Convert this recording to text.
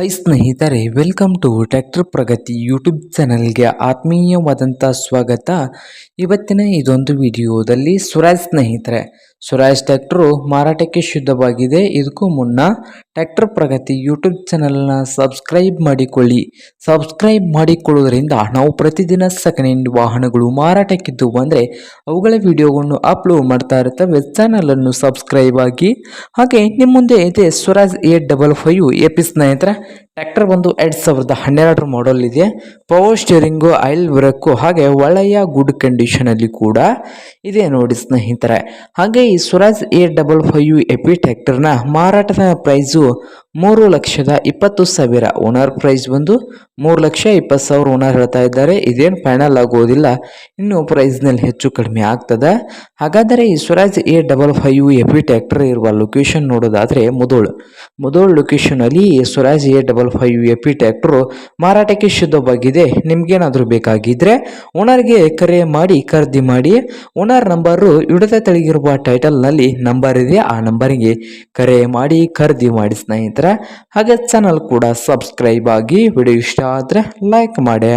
High ಸ್ನೇಹಿತರೆ welcome to tractor Pragati YouTube ಚಾನಲ್ಗೆ ಆತ್ಮೀಯವಾದಂಥ ಸ್ವಾಗತ. ಇವತ್ತಿನ ಇದೊಂದು ವಿಡಿಯೋದಲ್ಲಿ ಸ್ವರಾಜ್ ಸ್ನೇಹಿತರೆ ಸ್ವರಾಜ್ ಟ್ಯಾಕ್ಟ್ರು ಮಾರಾಟಕ್ಕೆ ಶುದ್ಧವಾಗಿದೆ. ಇದಕ್ಕೂ ಮುನ್ನ ಟ್ಯಾಕ್ಟರ್ ಪ್ರಗತಿ ಯೂಟ್ಯೂಬ್ ಚಾನಲ್ನ ಸಬ್ಸ್ಕ್ರೈಬ್ ಮಾಡಿಕೊಳ್ಳಿ. ಸಬ್ಸ್ಕ್ರೈಬ್ ಮಾಡಿಕೊಳ್ಳುವುದರಿಂದ ನಾವು ಪ್ರತಿದಿನ ಸೆಕೆಂಡ್ ವಾಹನಗಳು ಮಾರಾಟಕ್ಕಿದ್ದು ಬಂದರೆ ಅವುಗಳ ವಿಡಿಯೋಗಳನ್ನು ಅಪ್ಲೋಡ್ ಮಾಡ್ತಾ ಇರ್ತವೆ. ಚಾನಲನ್ನು ಸಬ್ಸ್ಕ್ರೈಬ್ ಆಗಿ. ಹಾಗೆ ನಿಮ್ಮ ಮುಂದೆ ಇದೆ Swaraj eight double five A P ಸ್ನೇಹಿತರೆ. ಟ್ರ್ಯಾಕ್ಟರ್ ಬಂದು ಎರಡು ಸಾವಿರದ ಹನ್ನೆರಡರ ಮಾಡಲ್ ಇದೆ. ಪವರ್ ಸ್ಟೇರಿಂಗು ಆಯಿಲ್ ಬ್ರೇಕು ಹಾಗೆ ಒಳ್ಳೆಯ ಗುಡ್ ಕಂಡೀಷನಲ್ಲಿ ಕೂಡ ಇದೆ ನೋಡಿ ಸ್ನೇಹಿತರೆ. ಹಾಗೆ ಈ Swaraj A double five AP ಟ್ರ್ಯಾಕ್ಟರ್ನ ಮಾರಾಟದ ಪ್ರೈಸು ಮೂರು ಲಕ್ಷದ ಇಪ್ಪತ್ತು ಸಾವಿರ ಓನರ್ ಪ್ರೈಸ್ ಬಂದು ಮೂರು ಲಕ್ಷ ಇಪ್ಪತ್ತು ಸಾವಿರ ಓನರ್ ಹೇಳ್ತಾ ಇದ್ದಾರೆ. ಇದೇನು ಫೈನಲ್ ಆಗೋದಿಲ್ಲ. ಇನ್ನು ಪ್ರೈಸ್ನಲ್ಲಿ ಹೆಚ್ಚು ಕಡಿಮೆ ಆಗ್ತದೆ. ಹಾಗಾದರೆ ಈ Swaraj eight double five FE tractor ಇರುವ ಲೊಕೇಶನ್ ನೋಡೋದಾದರೆ Mudhol. Mudhol ಲೊಕೇಶನಲ್ಲಿ Swaraj eight double five A P tractor ಮಾರಾಟಕ್ಕೆ ಶುದ್ಧವಾಗಿದೆ ನಿಮಗೇನಾದರೂ ಬೇಕಾಗಿದ್ದರೆ ಓನರ್ಗೆ ಕರೆ ಮಾಡಿ, ಖರೀದಿ ಮಾಡಿ. ಓನರ್ ನಂಬರು ಇಡದ ತೆಳಗಿರುವ ಟೈಟಲ್ನಲ್ಲಿ ನಂಬರ್ ಇದೆ. ಆ ನಂಬರಿಗೆ ಕರೆ ಮಾಡಿ, ಖರೀದಿ ಮಾಡಿ ಹಾಗೆ ಚಾನಲ್ ಕೂಡ ಸಬ್ಸ್ಕ್ರೈಬ್ ಆಗಿ ವಿಡಿಯೋ ಇಷ್ಟ ಆದರೆ ಲೈಕ್ ಮಾಡಿ.